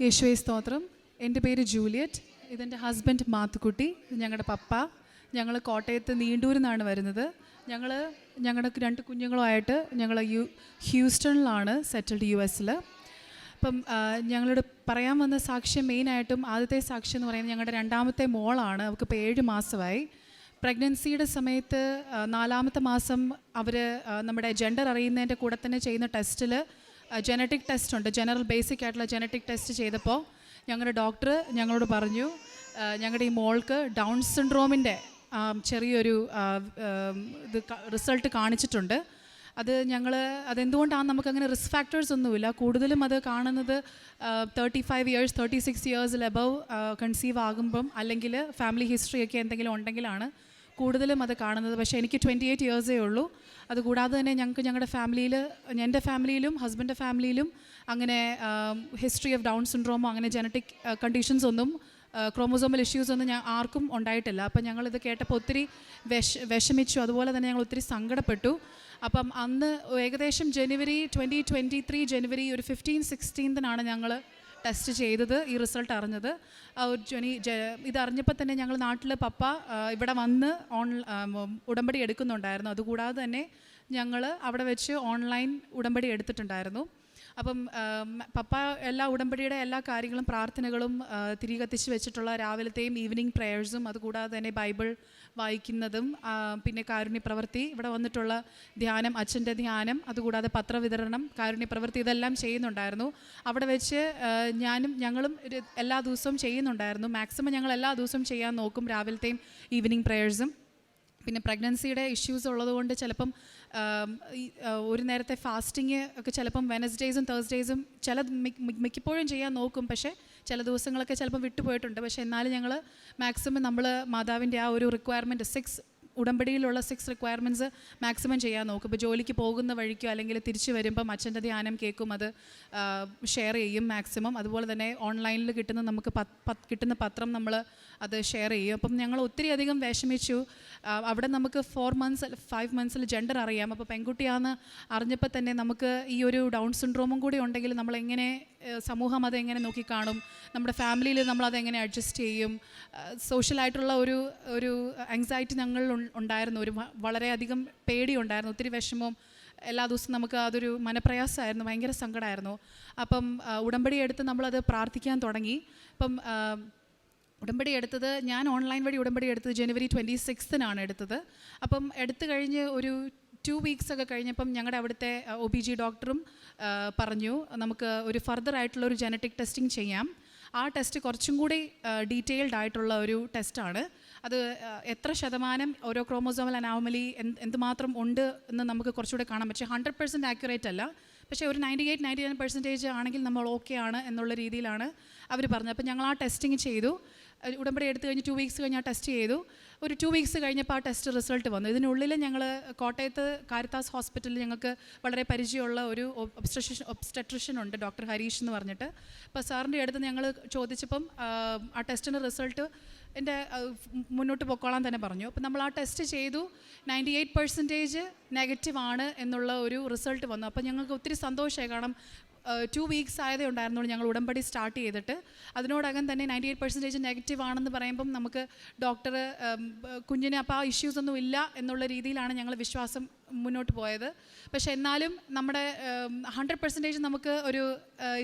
യേശുവെ സ്തോത്രം. എന്റെ പേര് ജൂലിയറ്റ്. ഇതെന്റെ ഹസ്ബൻഡ് മാത്തുക്കുട്ടി. ഞങ്ങളുടെ പപ്പ. ഞങ്ങൾ കോട്ടയത്ത് നീണ്ടൂരിൽ നിന്നാണ് വരുന്നത്. ഞങ്ങൾ ഞങ്ങളുടെ രണ്ട് കുഞ്ഞുങ്ങളുമായിട്ട് ഞങ്ങൾ യു ഹ്യൂസ്റ്റണിലാണ് സെറ്റിൽഡ് യു എസിൽ. അപ്പം ഞങ്ങളോട് പറയാൻ വന്ന സാക്ഷ്യം മെയിനായിട്ടും ആദ്യത്തെ സാക്ഷ്യം എന്ന് പറയുന്നത് ഞങ്ങളുടെ രണ്ടാമത്തെ മോളാണ്. അവൾക്ക് ഇപ്പോൾ ഏഴ് മാസമായി. പ്രഗ്നൻസിയുടെ സമയത്ത് നാലാമത്തെ മാസം അവർ നമ്മുടെ ജെൻഡർ അറിയുന്നതിന്റെ കൂടെ തന്നെ ചെയ്യുന്ന ടെസ്റ്റിൽ ജനറ്റിക് ടെസ്റ്റ് ഉണ്ട്. ജനറൽ ബേസിക് ആയിട്ടുള്ള ജനറ്റിക് ടെസ്റ്റ് ചെയ്തപ്പോൾ ഞങ്ങളുടെ ഡോക്ടർ ഞങ്ങളോട് പറഞ്ഞു ഞങ്ങളുടെ ഈ മോൾക്ക് ഡൗൺ സിൻഡ്രോമിന്റെ ചെറിയൊരു ഇത് റിസൾട്ട് കാണിച്ചിട്ടുണ്ട്. അത് ഞങ്ങൾ അതെന്തുകൊണ്ടാണ് നമുക്കങ്ങനെ റിസ്ക് ഫാക്ടേഴ്സ് ഒന്നുമില്ല. കൂടുതലും അത് കാണുന്നത് thirty five years thirty six ഇയേഴ്സിൽ above conceive ആകുമ്പം അല്ലെങ്കിൽ ഫാമിലി ഹിസ്റ്ററി ഒക്കെ എന്തെങ്കിലും ഉണ്ടെങ്കിലാണ് കൂടുതലും അത് കാണുന്നത്. പക്ഷേ എനിക്ക് ട്വന്റി എയ്റ്റ് ഇയേഴ്സേ ഉള്ളൂ. അതുകൂടാതെ തന്നെ ഞങ്ങൾക്ക് ഞങ്ങളുടെ ഫാമിലിയിൽ എന്റെ ഫാമിലിയിലും ഹസ്ബൻഡ് ഫാമിലിയിലും അങ്ങനെ ഹിസ്റ്ററി ഓഫ് ഡൗൺ സിൻഡ്രോമോ അങ്ങനെ ജനറ്റിക് കണ്ടീഷൻസ് ഒന്നും ക്രോമോസോമൽ ഇഷ്യൂസ് ഒന്നും ഞാൻ ആർക്കും ഉണ്ടായിട്ടില്ല. അപ്പം ഞങ്ങളിത് കേട്ടപ്പോൾ ഒത്തിരി വിഷ വിഷമിച്ചു. അതുപോലെ തന്നെ ഞങ്ങൾ ഒത്തിരി സങ്കടപ്പെട്ടു. അപ്പം അന്ന് ഏകദേശം ജനുവരി ട്വന്റി ട്വന്റി ത്രീ ജനുവരി ഒരു ഫിഫ്റ്റീൻ സിക്സ്റ്റീൻത്തിനാണ് ഞങ്ങൾ ടെസ്റ്റ് ചെയ്തത് ഈ റിസൾട്ട് അറിഞ്ഞത്. ഒരു ജനി ജ ഇത് അറിഞ്ഞപ്പോൾ തന്നെ ഞങ്ങൾ നാട്ടിൽ പപ്പ ഇവിടെ വന്ന് ഓൺ ഉടമ്പടി എടുക്കുന്നുണ്ടായിരുന്നു. അതുകൂടാതെ തന്നെ ഞങ്ങൾ അവിടെ വെച്ച് ഓൺലൈൻ ഉടമ്പടി എടുത്തിട്ടുണ്ടായിരുന്നു. അപ്പം പപ്പ എല്ലാ ഉടമ്പടിയുടെ എല്ലാ കാര്യങ്ങളും പ്രാർത്ഥനകളും തിരികെ തിരി കത്തിച്ച് വെച്ചിട്ടുള്ള രാവിലത്തെയും ഈവനിങ് പ്രേയേഴ്സും അതുകൂടാതെ തന്നെ ബൈബിൾ വായിക്കുന്നതും പിന്നെ കാരുണ്യപ്രവൃത്തി ഇവിടെ വന്നിട്ടുള്ള ധ്യാനം അച്ഛന്റെ ധ്യാനം അതുകൂടാതെ പത്രവിതരണം കാരുണ്യപ്രവൃത്തി ഇതെല്ലാം ചെയ്യുന്നുണ്ടായിരുന്നു. അവിടെ വെച്ച് ഞാനും ഞങ്ങളും എല്ലാ ദിവസവും ചെയ്യുന്നുണ്ടായിരുന്നു. മാക്സിമം ഞങ്ങൾ എല്ലാ ദിവസവും ചെയ്യാൻ നോക്കും രാവിലത്തെയും ഈവനിങ് പ്രേയേഴ്സും പിന്നെ പ്രഗ്നൻസിയുടെ ഇഷ്യൂസ് ഉള്ളതുകൊണ്ട് ചിലപ്പം ഒരു നേരത്തെ ഫാസ്റ്റിങ് ഒക്കെ ചിലപ്പം വെനസ്ഡേയ്സും തേഴ്സ്ഡേയ്സും ചില മിക്ക- മിക്ക- മിക്കപ്പോഴും ചെയ്യാൻ നോക്കും. പക്ഷേ ചില ദിവസങ്ങളൊക്കെ ചിലപ്പം വിട്ടുപോയിട്ടുണ്ട്. പക്ഷേ എന്നാലും ഞങ്ങൾ മാക്സിമം നമ്മൾ മാതാവിന്റെ ആ ഒരു റിക്വയർമെന്റ് സിക്സ് ഉടമ്പടിയിലുള്ള സിക്സ് റിക്വയർമെന്റ്സ് മാക്സിമം ചെയ്യാൻ നോക്കും. ഇപ്പോൾ ജോലിക്ക് പോകുന്ന വഴിക്കോ അല്ലെങ്കിൽ തിരിച്ചു വരുമ്പോൾ അച്ഛന്റെ ധ്യാനം കേൾക്കും അത് ഷെയർ ചെയ്യും മാക്സിമം അതുപോലെ തന്നെ ഓൺലൈനിൽ കിട്ടുന്ന നമുക്ക് കിട്ടുന്ന പത്രം നമ്മൾ അത് ഷെയർ ചെയ്യും. അപ്പം ഞങ്ങൾ ഒത്തിരി അധികം വിഷമിച്ചു. അവിടെ നമുക്ക് ഫോർ മന്ത്സ് ഫൈവ് മന്ത്സിൽ ജെൻഡർ അറിയാം. അപ്പോൾ പെൺകുട്ടിയാന്ന് അറിഞ്ഞപ്പോൾ തന്നെ നമുക്ക് ഈ ഒരു ഡൗൺ സിൻഡ്രോമും കൂടി ഉണ്ടെങ്കിൽ നമ്മൾ എങ്ങനെ സമൂഹം അതെങ്ങനെ നോക്കിക്കാണും നമ്മുടെ ഫാമിലിയിൽ നമ്മൾ അതെങ്ങനെ അഡ്ജസ്റ്റ് ചെയ്യും? സോഷ്യലായിട്ടുള്ള ഒരു ഒരു ആങ്സൈറ്റി ഞങ്ങളിൽ ഉൺ- ഉണ്ടായിരുന്നു ഒരു വളരെയധികം പേടിയുണ്ടായിരുന്നു. ഒത്തിരി വിഷമവും എല്ലാ ദിവസവും നമുക്ക് അതൊരു മനപ്രയാസമായിരുന്നു. ഭയങ്കര സങ്കടമായിരുന്നു. അപ്പം ഉടമ്പടി എടുത്ത് നമ്മളത് പ്രാർത്ഥിക്കാൻ തുടങ്ങി. അപ്പം ഉടമ്പടി എടുത്തത് ഞാൻ ഓൺലൈൻ വഴി ഉടമ്പടി എടുത്തത് ജനുവരി ട്വന്റി സിക്സ്തിനാണ് എടുത്തത്. അപ്പം എടുത്തു കഴിഞ്ഞ് ഒരു ടു വീക്സ് ഒക്കെ കഴിഞ്ഞപ്പം ഞങ്ങളുടെ അവിടുത്തെ ഒ ബി ജി ഡോക്ടറും പറഞ്ഞു നമുക്ക് ഒരു ഫർദർ ആയിട്ടുള്ള ഒരു ജനറ്റിക് ടെസ്റ്റിംഗ് ചെയ്യാം. ആ ടെസ്റ്റ് കുറച്ചും കൂടി ഡീറ്റെയിൽഡ് ആയിട്ടുള്ള ഒരു ടെസ്റ്റാണ് അത് എത്ര ശതമാനം ഓരോ ക്രോമോസോമൽ അനാമലി എന്ത് എന്തുമാത്രം ഉണ്ട് എന്ന് നമുക്ക് കുറച്ചുകൂടെ കാണാൻ പറ്റും ഹൺഡ്രഡ് പെർസെന്റ് ആക്യുറേറ്റ് അല്ല. പക്ഷേ ഒരു ninety eight ninety nine percentage ആണെങ്കിൽ നമ്മൾ ഓക്കെ ആണ് എന്നുള്ള രീതിയിലാണ് അവർ പറഞ്ഞത്. അപ്പോൾ ഞങ്ങൾ ആ ടെസ്റ്റിംഗ് ചെയ്തു. ഉടമ്പടി എടുത്തു കഴിഞ്ഞ് ടു വീക്സ് കഴിഞ്ഞ് ആ ടെസ്റ്റ് ചെയ്തു. ഒരു ടു വീക്സ് കഴിഞ്ഞപ്പോൾ ആ ടെസ്റ്റ് റിസൾട്ട് വന്നു. ഇതിനുള്ളിൽ ഞങ്ങൾ കോട്ടയത്ത് കാരിത്താസ് ഹോസ്പിറ്റലിൽ ഞങ്ങൾക്ക് വളരെ പരിചയമുള്ള ഒരു ഒബ്സ്ട്രഷൻ ഒബ്സ്റ്റട്രിഷ്യൻ ഉണ്ട് ഡോക്ടർ ഹരീഷ് എന്ന് പറഞ്ഞിട്ട്. അപ്പോൾ സാറിന്റെ അടുത്ത് ഞങ്ങൾ ചോദിച്ചപ്പം ആ, ടെസ്റ്റിന്റെ റിസൾട്ട് എന്റെ മുന്നോട്ട് പൊക്കോളാൻ തന്നെ പറഞ്ഞു. അപ്പോൾ നമ്മൾ ആ ടെസ്റ്റ് ചെയ്തു. നയന്റി എയ്റ്റ് പെർസെന്റേജ് നെഗറ്റീവ് ആണ് എന്നുള്ള ഒരു റിസൾട്ട് വന്നു. അപ്പോൾ ഞങ്ങൾക്ക് ഒത്തിരി സന്തോഷമായി. കാരണം ടു വീക്സ് ആയതേ ഉണ്ടായിരുന്നുള്ളൂ ഞങ്ങൾ ഉടമ്പടി സ്റ്റാർട്ട് ചെയ്തിട്ട്. അതിനോടകം തന്നെ നയന്റി എയ്റ്റ് പെർസെന്റേജ് നെഗറ്റീവ് ആണെന്ന് പറയുമ്പം നമുക്ക് ഡോക്ടർ കുഞ്ഞിന് അപ്പോൾ ആ ഇഷ്യൂസ് ഒന്നും ഇല്ല എന്നുള്ള രീതിയിലാണ് ഞങ്ങൾ വിശ്വാസം മുന്നോട്ട് പോയത്. പക്ഷേ എന്നാലും നമ്മുടെ ഹൺഡ്രഡ് പെർസെന്റേജ് നമുക്ക് ഒരു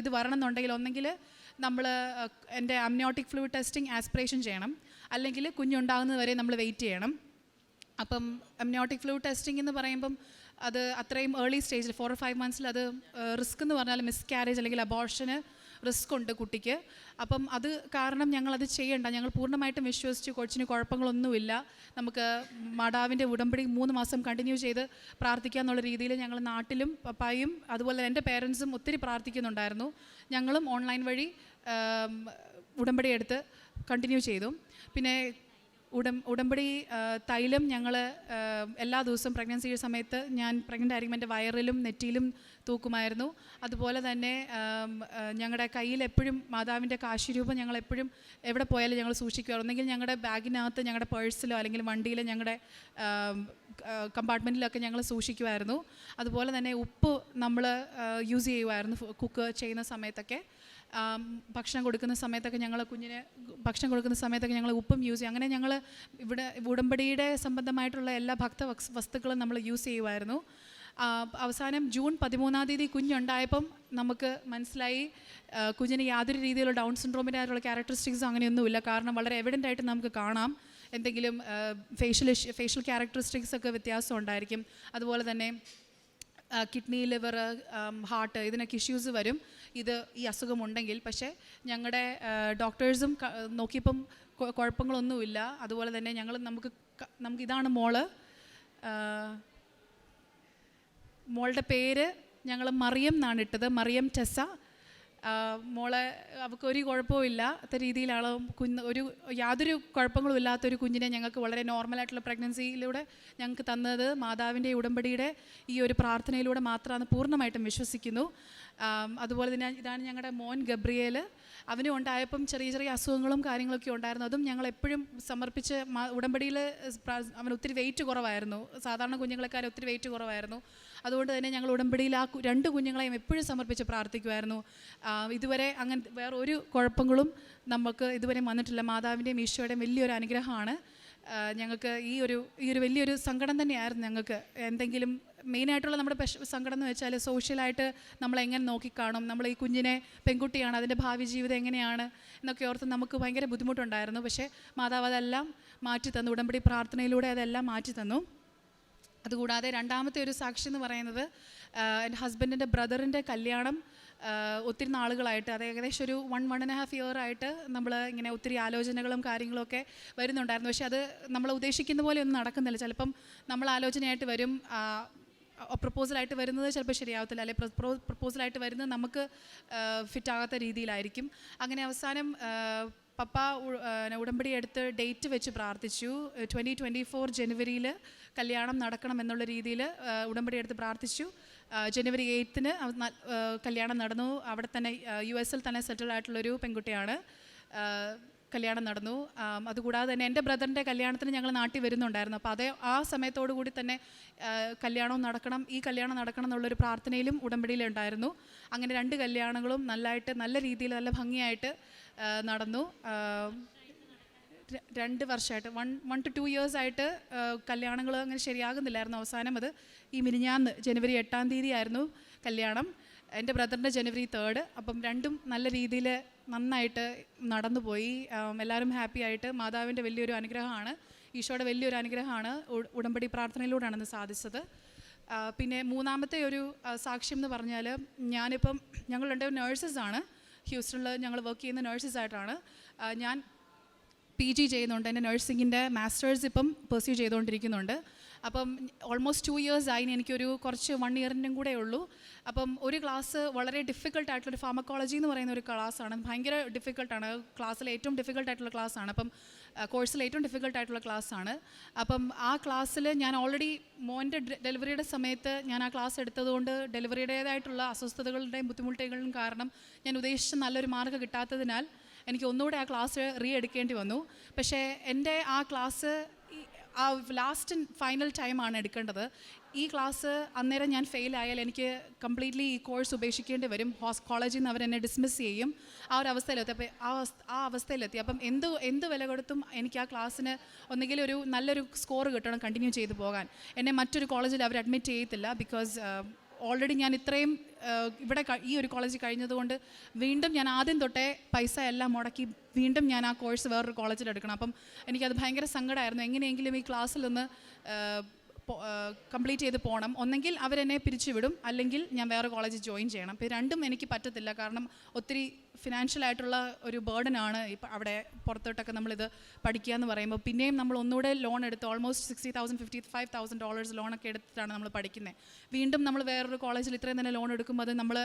ഇത് വരണം എന്നുണ്ടെങ്കിൽ ഒന്നെങ്കിൽ നമ്മൾ എന്റെ അമ്നിയോട്ടിക് ഫ്ലൂയിഡ് ടെസ്റ്റിംഗ് ആസ്പിറേഷൻ ചെയ്യണം. അല്ലെങ്കിൽ കുഞ്ഞുണ്ടാകുന്നത് വരെ നമ്മൾ വെയിറ്റ് ചെയ്യണം. അപ്പം അമ്നിയോട്ടിക് ഫ്ലൂ ടെസ്റ്റിംഗ് എന്ന് പറയുമ്പം അത് അത്രയും ഏർലി സ്റ്റേജിൽ ഫോർ ഫൈവ് മന്ത്സിൽ അത് റിസ്ക് എന്ന് പറഞ്ഞാൽ മിസ്കാരേജ് അല്ലെങ്കിൽ അബോർഷന് റിസ്ക് ഉണ്ട് കുട്ടിക്ക്. അപ്പം അത് കാരണം ഞങ്ങളത് ചെയ്യണ്ട. ഞങ്ങൾ പൂർണമായിട്ടും വിശ്വസിച്ച്. കൊച്ചിന് കുഴപ്പങ്ങളൊന്നുമില്ല. നമുക്ക് മാടാവിന്റെ ഉടമ്പടി മൂന്ന് മാസം കണ്ടിന്യൂ ചെയ്ത് പ്രാർത്ഥിക്കുക എന്നുള്ള രീതിയിൽ ഞങ്ങൾ നാട്ടിലും പപ്പായും അതുപോലെ എന്റെ പേരൻസും ഒത്തിരി പ്രാർത്ഥിക്കുന്നുണ്ടായിരുന്നു. ഞങ്ങളും ഓൺലൈൻ വഴി ഉടമ്പടി എടുത്ത് കണ്ടിന്യൂ ചെയ്തു. പിന്നെ ഉടം ഉടമ്പടി തൈലം ഞങ്ങൾ എല്ലാ ദിവസവും പ്രഗ്നൻസി സമയത്ത് ഞാൻ പ്രഗ്നന്റ് ആയിരിക്കുമ്പോൾ എന്റെ വയറിലും നെറ്റിയിലും തൂക്കുമായിരുന്നു. അതുപോലെ തന്നെ ഞങ്ങളുടെ കയ്യിൽ എപ്പോഴും മാതാവിന്റെ കാശിരൂപം ഞങ്ങൾ എപ്പോഴും എവിടെ പോയാലും ഞങ്ങൾ സൂക്ഷിക്കുമായിരുന്നു ഒന്നെങ്കിൽ ഞങ്ങളുടെ ബാഗിനകത്ത് ഞങ്ങളുടെ പേഴ്സിലോ അല്ലെങ്കിൽ വണ്ടിയിലോ ഞങ്ങളുടെ കമ്പാർട്ട്മെന്റിലൊക്കെ ഞങ്ങൾ സൂക്ഷിക്കുമായിരുന്നു. അതുപോലെ തന്നെ ഉപ്പ് നമ്മൾ യൂസ് ചെയ്യുമായിരുന്നു കുക്ക് ചെയ്യുന്ന സമയത്തൊക്കെ. ഭക്ഷണം കൊടുക്കുന്ന സമയത്തൊക്കെ ഞങ്ങൾ കുഞ്ഞിന് ഭക്ഷണം കൊടുക്കുന്ന സമയത്തൊക്കെ ഞങ്ങൾ ഉപ്പും യൂസ് ചെയ്യും. അങ്ങനെ ഞങ്ങൾ ഇവിടെ ഉടമ്പടിയുടെ സംബന്ധമായിട്ടുള്ള എല്ലാ ഭക്ത വസ്തുക്കളും നമ്മൾ യൂസ് ചെയ്യുമായിരുന്നു. അവസാനം ജൂൺ പതിമൂന്നാം തീയതി കുഞ്ഞുണ്ടായപ്പം നമുക്ക് മനസ്സിലായി. കുഞ്ഞിന് യാതൊരു രീതിയിലുള്ള ഡൗൺ സിൻഡ്രോമിന്റെ ആയിട്ടുള്ള ക്യാരക്ടറിസ്റ്റിക്സ് അങ്ങനെയൊന്നുമില്ല. കാരണം വളരെ എവിഡന്റ് ആയിട്ട് നമുക്ക് കാണാം. എന്തെങ്കിലും ഫേഷ്യൽ ഫേഷ്യൽ ക്യാരക്ടറിസ്റ്റിക്സ് ഒക്കെ വ്യത്യാസം ഉണ്ടായിരിക്കും. അതുപോലെ തന്നെ കിഡ്നി ലിവർ ഹാർട്ട് ഇതിനൊക്കെ ഇഷ്യൂസ് വരും. ഇത് ഈ അസുഖമുണ്ടെങ്കിൽ. പക്ഷേ ഞങ്ങളുടെ ഡോക്ടേഴ്സും നോക്കിയപ്പം കുഴപ്പങ്ങളൊന്നുമില്ല. അതുപോലെ തന്നെ ഞങ്ങൾ നമുക്ക് നമുക്ക് ഇതാണ് മോൾ. മോളുടെ പേര് ഞങ്ങൾ മറിയം എന്നാണ് ഇട്ടത് മറിയം ടെസ. മോളെ അവൾക്ക് ഒരു കുഴപ്പവും ഇല്ലാത്ത രീതിയിലാണ് കുഞ്ഞ് ഒരു യാതൊരു കുഴപ്പങ്ങളും ഇല്ലാത്തൊരു കുഞ്ഞിനെ ഞങ്ങൾക്ക് വളരെ നോർമലായിട്ടുള്ള പ്രഗ്നൻസിയിലൂടെ ഞങ്ങൾക്ക് തന്നത്. മാതാവിന്റെ ഉടമ്പടിയുടെ ഈ ഒരു പ്രാർത്ഥനയിലൂടെ മാത്രമാണ് പൂർണമായിട്ടും വിശ്വസിക്കുന്നു. അതുപോലെ തന്നെ ഇതാണ് ഞങ്ങളുടെ മോൻ ഗബ്രിയേൽ അവനും ഉണ്ടായപ്പം ചെറിയ ചെറിയ അസുഖങ്ങളും കാര്യങ്ങളൊക്കെ ഉണ്ടായിരുന്നു. അതും ഞങ്ങൾ എപ്പോഴും സമർപ്പിച്ച് ഉടമ്പടിയിൽ അവൻ ഒത്തിരി വെയിറ്റ് കുറവായിരുന്നു. സാധാരണ കുഞ്ഞുങ്ങളെക്കാളും ഒത്തിരി വെയിറ്റ് കുറവായിരുന്നു. അതുകൊണ്ട് തന്നെ ഞങ്ങൾ ഉടമ്പടിയിൽ ആ രണ്ട് കുഞ്ഞുങ്ങളെയും എപ്പോഴും സമർപ്പിച്ച് പ്രാർത്ഥിക്കുമായിരുന്നു. ഇതുവരെ അങ്ങനെ വേറെ ഒരു കുഴപ്പങ്ങളും നമുക്ക് ഇതുവരെ വന്നിട്ടില്ല. മാതാവിന്റെയും ഈശോയുടെയും വലിയൊരു അനുഗ്രഹമാണ്. ഞങ്ങൾക്ക് ഈ ഒരു ഈ ഒരു വലിയൊരു സങ്കടം തന്നെയായിരുന്നു ഞങ്ങൾക്ക്. എന്തെങ്കിലും മെയിനായിട്ടുള്ള നമ്മുടെ സങ്കടം എന്ന് വെച്ചാൽ സോഷ്യലായിട്ട് നമ്മളെങ്ങനെ നോക്കിക്കാണും നമ്മൾ ഈ കുഞ്ഞിനെ പെൺകുട്ടിയാണ് അതിന്റെ ഭാവി ജീവിതം എങ്ങനെയാണ് എന്നൊക്കെ ഓർത്ത് നമുക്ക് ഭയങ്കര ബുദ്ധിമുട്ടുണ്ടായിരുന്നു. പക്ഷേ മാതാവ് അതെല്ലാം മാറ്റി തന്നു ഉടമ്പടി പ്രാർത്ഥനയിലൂടെ അതെല്ലാം മാറ്റി തന്നു. അതുകൂടാതെ രണ്ടാമത്തെ ഒരു സാക്ഷി എന്ന് പറയുന്നത് എന്റെ ഹസ്ബൻഡിന്റെ ബ്രദറിന്റെ കല്യാണം ഒത്തിരി നാളുകളായിട്ട് അത് ഏകദേശം ഒരു one one and half year ആയിട്ട് നമ്മൾ ഇങ്ങനെ ഒത്തിരി ആലോചനകളും കാര്യങ്ങളൊക്കെ വരുന്നുണ്ടായിരുന്നു. പക്ഷേ അത് നമ്മൾ ഉദ്ദേശിക്കുന്ന പോലെ ഒന്നും നടക്കുന്നില്ല. ചിലപ്പം നമ്മൾ ആലോചനയായിട്ട് വരും പ്രപ്പോസലായിട്ട് വരുന്നത് ചിലപ്പോൾ ശരിയാവത്തില്ല. അല്ലെ പ്രപ്പോസലായിട്ട് വരുന്നത് നമുക്ക് ഫിറ്റാകാത്ത രീതിയിലായിരിക്കും. അങ്ങനെ അവസാനം പപ്പ ഉടമ്പടി എടുത്ത് ഡേറ്റ് വെച്ച് പ്രാർത്ഥിച്ചു. ട്വന്റി ട്വന്റി ഫോർ ജനുവരിയിൽ കല്യാണം നടക്കണം എന്നുള്ള രീതിയിൽ ഉടമ്പടി എടുത്ത് പ്രാർത്ഥിച്ചു. ജനുവരി എയ്ത്തിന് കല്യാണം നടന്നു. അവിടെ തന്നെ യു എസിൽ തന്നെ സെറ്റിൽ ആയിട്ടുള്ളൊരു പെൺകുട്ടിയാണ്. കല്യാണം നടന്നു. അതുകൂടാതെ തന്നെ എന്റെ ബ്രദറിന്റെ കല്യാണത്തിന് ഞങ്ങൾ നാട്ടിൽ വരുന്നുണ്ടായിരുന്നു. അപ്പോൾ അതേ ആ സമയത്തോടു കൂടി തന്നെ കല്യാണവും നടക്കണം. ഈ കല്യാണം നടക്കണം എന്നുള്ളൊരു പ്രാർത്ഥനയിലും ഉടമ്പടിയിലുണ്ടായിരുന്നു അങ്ങനെ രണ്ട് കല്യാണങ്ങളും നല്ലതായിട്ട് നല്ല രീതിയിൽ നല്ല ഭംഗിയായിട്ട് നടന്നു. രണ്ട് വർഷമായിട്ട് one one two two years ആയിട്ട് കല്യാണങ്ങൾ അങ്ങനെ ശരിയാകുന്നില്ലായിരുന്നു അവസാനം. അത് ഈ മിനിഞ്ഞാന്ന് ജനുവരി എട്ടാം തീയതി ആയിരുന്നു കല്യാണം. എന്റെ ബ്രദറിന്റെ ജനുവരി തേർഡ് അപ്പം രണ്ടും നല്ല രീതിയിൽ നന്നായിട്ട് നടന്നുപോയി. എല്ലാവരും ഹാപ്പി ആയിട്ട്. മാതാവിന്റെ വലിയൊരു അനുഗ്രഹമാണ്. ഈശോയുടെ വലിയൊരു അനുഗ്രഹമാണ് ഉടമ്പടി പ്രാർത്ഥനയിലൂടെയാണ് ഇന്ന് സാധിച്ചത് പിന്നെ മൂന്നാമത്തെ ഒരു സാക്ഷ്യം എന്ന് പറഞ്ഞാൽ ഞാനിപ്പം ഞങ്ങൾ രണ്ട് നേഴ്സസ് ആണ്. ഹ്യൂസ്റ്റണിൽ ഞങ്ങൾ വർക്ക് ചെയ്യുന്ന നേഴ്സസ് ആയിട്ടാണ്. ഞാൻ പി ജി ചെയ്യുന്നുണ്ട്. എന്റെ നഴ്സിങ്ങിന്റെ മാസ്റ്റേഴ്സ് ഇപ്പം പെർസ്യൂ ചെയ്തുകൊണ്ടിരിക്കുന്നുണ്ട്. അപ്പം ഓൾമോസ്റ്റ് ടു ഇയേഴ്സ് ആയി എനിക്കൊരു കുറച്ച് വൺ ഇയറിന്റെയും കൂടെ ഉള്ളൂ. അപ്പം ഒരു ക്ലാസ് വളരെ ഡിഫിക്കൽട്ട് ആയിട്ടുള്ളൊരു ഫാമക്കോളജി എന്ന് പറയുന്ന ഒരു ക്ലാസ്സാണ് ഭയങ്കര ഡിഫിക്കൽട്ടാണ് ക്ലാസ്സിൽ ഏറ്റവും ഡിഫിക്കൽട്ട് ആയിട്ടുള്ള ക്ലാസ്സാണ് അപ്പം കോഴ്സിൽ ഏറ്റവും ഡിഫിക്കൽട്ട് ആയിട്ടുള്ള ക്ലാസ്സാണ് അപ്പം ആ ക്ലാസ്സിൽ ഞാൻ ഓൾറെഡി മോന്റെ ഡെലിവറിയുടെ സമയത്ത് ഞാൻ ആ ക്ലാസ് എടുത്തതുകൊണ്ട് ഡെലിവറിയുടേതായിട്ടുള്ള അസ്വസ്ഥതകളുടെയും ബുദ്ധിമുട്ടുകളും കാരണം ഞാൻ ഉദ്ദേശിച്ച നല്ലൊരു മാർക്ക് കിട്ടാത്തതിനാൽ എനിക്ക് ഒന്നുകൂടെ ആ ക്ലാസ് റീ എടുക്കേണ്ടി വന്നു. പക്ഷേ എന്റെ ആ ക്ലാസ് ആ ലാസ്റ്റ് ഫൈനൽ ടൈമാണ് എടുക്കേണ്ടത്. ഈ ക്ലാസ് അന്നേരം ഞാൻ ഫെയിൽ ആയാൽ എനിക്ക് കംപ്ലീറ്റ്ലി ഈ കോഴ്സ് ഉപേക്ഷിക്കേണ്ടി വരും. ഹോസ് കോളേജിൽ നിന്ന് അവരെന്നെ ഡിസ്മിസ് ചെയ്യും. ആ ഒരു അവസ്ഥയിലെത്തി. അപ്പം ആ ആ അവസ്ഥയിലെത്തി. അപ്പം എന്ത് എന്ത് വില കൊടുത്തും എനിക്ക് ആ ക്ലാസ്സിന് ഒന്നുകിൽ ഒരു നല്ലൊരു സ്കോർ കിട്ടണം കണ്ടിന്യൂ ചെയ്തു പോകാൻ. എന്നെ മറ്റൊരു കോളേജിൽ അവർ അഡ്മിറ്റ് ചെയ്യത്തില്ല ബിക്കോസ് ഓൾറെഡി ഞാൻ ഇത്രയും ഇവിടെ ഈ ഒരു കോളേജ് കഴിഞ്ഞതുകൊണ്ട് വീണ്ടും ഞാൻ ആദ്യം തൊട്ടേ പൈസ എല്ലാം മുടക്കി വീണ്ടും ഞാൻ ആ കോഴ്സ് വേറൊരു കോളേജിൽ എടുക്കണം. അപ്പം എനിക്കത് ഭയങ്കര സങ്കടമായിരുന്നു എങ്ങനെയെങ്കിലും ഈ ക്ലാസ്സിൽ ക്ലാസ്സിലൊന്ന് കംപ്ലീറ്റ് ചെയ്ത് പോകണം ഒന്നെങ്കിൽ അവരെന്നെ പിരിച്ചുവിടും. അല്ലെങ്കിൽ ഞാൻ വേറെ കോളേജിൽ ജോയിൻ ചെയ്യണം. ഇപ്പോൾ രണ്ടും എനിക്ക് പറ്റത്തില്ല. കാരണം ഒത്തിരി ഫിനാൻഷ്യൽ ആയിട്ടുള്ള ഒരു ബേർഡനാണ് ഇപ്പം അവിടെ പുറത്തോട്ടൊക്കെ നമ്മളിത് പഠിക്കുക എന്ന് പറയുമ്പോൾ. പിന്നെയും നമ്മൾ ഒന്നുകൂടെ ലോൺ എടുത്ത് almost sixty thousand fifty five thousand dollars ലോണൊക്കെ എടുത്തിട്ടാണ് നമ്മൾ പഠിക്കുന്നത് വീണ്ടും നമ്മൾ വേറൊരു കോളേജിൽ ഇത്രയും തന്നെ ലോൺ എടുക്കുമ്പോൾ അത് നമ്മൾ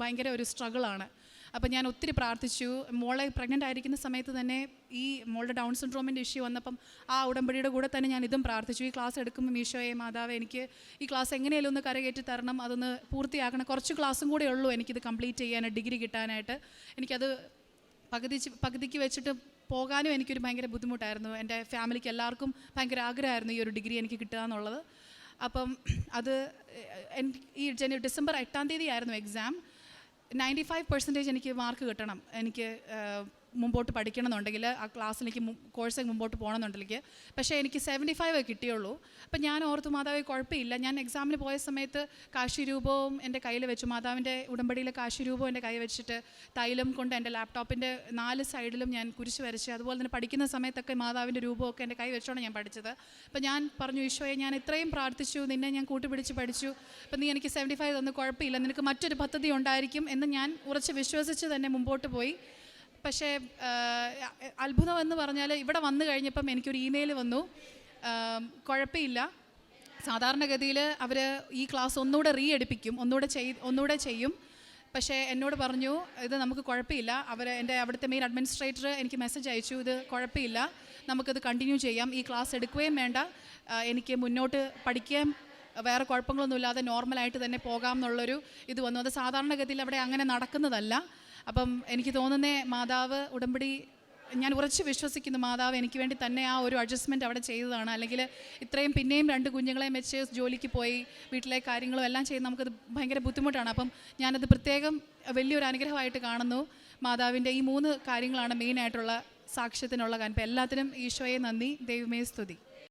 ഭയങ്കര ഒരു സ്ട്രഗിളാണ് അപ്പോൾ ഞാൻ ഒത്തിരി പ്രാർത്ഥിച്ചു. മോളെ പ്രഗ്നന്റ് ആയിരിക്കുന്ന സമയത്ത് തന്നെ ഈ മോളുടെ ഡൗൺ സിൻഡ്രോമിന്റെ ഇഷ്യൂ വന്നപ്പം ആ ഉടമ്പടിയുടെ കൂടെ തന്നെ ഞാൻ ഇതും പ്രാർത്ഥിച്ചു. ഈ ക്ലാസ് എടുക്കുമ്പോൾ മീഷോയെ മാതാവ് എനിക്ക് ഈ ക്ലാസ് എങ്ങനെയാലും ഒന്ന് കരകയറ്റി തരണം. അതൊന്ന് പൂർത്തിയാക്കണം. കുറച്ച് ക്ലാസ്സും കൂടെ ഉള്ളൂ എനിക്കിത് കംപ്ലീറ്റ് ചെയ്യാനായിട്ട് ഡിഗ്രി കിട്ടാനായിട്ട്. എനിക്കത് പകുതി പകുതിക്ക് വെച്ചിട്ട് പോകാനും എനിക്കൊരു ഭയങ്കര ബുദ്ധിമുട്ടായിരുന്നു. എന്റെ ഫാമിലിക്ക് എല്ലാവർക്കും ഭയങ്കര ആഗ്രഹമായിരുന്നു ഈ ഒരു ഡിഗ്രി എനിക്ക് കിട്ടുക എന്നുള്ളത്. അപ്പം അത് ഈ ജനുവരി ഡിസംബർ എട്ടാം തീയതി ആയിരുന്നു എക്സാം നയന്റി ഫൈവ് പെർസെന്റേജ് എനിക്ക് മാർക്ക് കിട്ടണം. എനിക്ക് മുമ്പോട്ട് പഠിക്കണമെന്നുണ്ടെങ്കിൽ ആ ക്ലാസ്സിലേക്ക് കോഴ്സ് മുമ്പോട്ട് പോകണമെന്നുണ്ടെങ്കിൽ പക്ഷേ എനിക്ക് സെവന്റി ഫൈവ് കിട്ടിയുള്ളൂ. അപ്പം ഞാൻ ഓർത്തു മാതാവേ കുഴപ്പമില്ല. ഞാൻ എക്സാമിന് പോയ സമയത്ത് കാശി രൂപവും എന്റെ കയ്യിൽ വെച്ചു. മാതാവിന്റെ ഉടമ്പടിയിലെ കാശി രൂപവും എന്റെ കൈ വെച്ചിട്ട് തൈലം കൊണ്ട് എന്റെ ലാപ്ടോപ്പിന്റെ നാല് സൈഡിലും ഞാൻ കുരിശ് വരച്ച് അതുപോലെ തന്നെ പഠിക്കുന്ന സമയത്തൊക്കെ മാതാവിന്റെ രൂപമൊക്കെ എന്റെ കൈ വെച്ചോണ്ട് ഞാൻ പഠിച്ചത്. അപ്പം ഞാൻ പറഞ്ഞു ഈശോയെ ഞാൻ ഇത്രയും പ്രാർത്ഥിച്ചു. നിന്നെ ഞാൻ കൂട്ടുപിടിച്ച് പഠിച്ചു. അപ്പം നീ എനിക്ക് സെവന്റി ഫൈവ് തന്നു. കുഴപ്പമില്ല. നിനക്ക് മറ്റൊരു പദ്ധതി ഉണ്ടായിരിക്കും എന്ന് ഞാൻ ഉറച്ച് വിശ്വസിച്ച് തന്നെ മുമ്പോട്ട് പോയി. പക്ഷേ അത്ഭുതം എന്ന് പറഞ്ഞാൽ ഇവിടെ വന്നു കഴിഞ്ഞപ്പം എനിക്കൊരു ഇമെയിൽ വന്നു. കുഴപ്പമില്ല. സാധാരണഗതിയിൽ അവർ ഈ ക്ലാസ് ഒന്നുകൂടെ റീ എടുപ്പിക്കും ഒന്നുകൂടെ ചെയ് ഒന്നുകൂടെ ചെയ്യും. പക്ഷേ എന്നോട് പറഞ്ഞു ഇത് നമുക്ക് കുഴപ്പമില്ല. അവർ എന്റെ അവിടുത്തെ മെയിൻ അഡ്മിനിസ്ട്രേറ്റർ എനിക്ക് മെസ്സേജ് അയച്ചു. ഇത് കുഴപ്പമില്ല. നമുക്കിത് കണ്ടിന്യൂ ചെയ്യാം. ഈ ക്ലാസ് എടുക്കുകയും വേണ്ട. എനിക്ക് മുന്നോട്ട് പഠിക്കുകയും വേറെ കുഴപ്പങ്ങളൊന്നുമില്ലാതെ നോർമലായിട്ട് തന്നെ പോകാം എന്നുള്ളൊരു ഇത് വന്നു. അത് സാധാരണഗതിയിൽ അവിടെ അങ്ങനെ നടക്കുന്നതല്ല. അപ്പം എനിക്ക് തോന്നുന്നേ മാതാവ് ഉടമ്പടി ഞാൻ ഉറച്ച് വിശ്വസിക്കുന്നു മാതാവ് എനിക്ക് വേണ്ടി തന്നെ ആ ഒരു അഡ്ജസ്റ്റ്മെന്റ് അവിടെ ചെയ്തതാണ്. അല്ലെങ്കിൽ ഇത്രയും പിന്നെയും രണ്ട് കുഞ്ഞുങ്ങളെയും വെച്ച് ജോലിക്ക് പോയി വീട്ടിലെ കാര്യങ്ങളും എല്ലാം ചെയ്ത് നമുക്കത് ഭയങ്കര ബുദ്ധിമുട്ടാണ്. അപ്പം ഞാനത് പ്രത്യേകം വലിയൊരു അനുഗ്രഹമായിട്ട് കാണുന്നു. മാതാവിന്റെ ഈ മൂന്ന് കാര്യങ്ങളാണ് മെയിനായിട്ടുള്ള സാക്ഷ്യത്തിനുള്ള കാര്യം എല്ലാത്തിനും ഈശോയെ നന്ദി. ദൈവമേ സ്തുതി.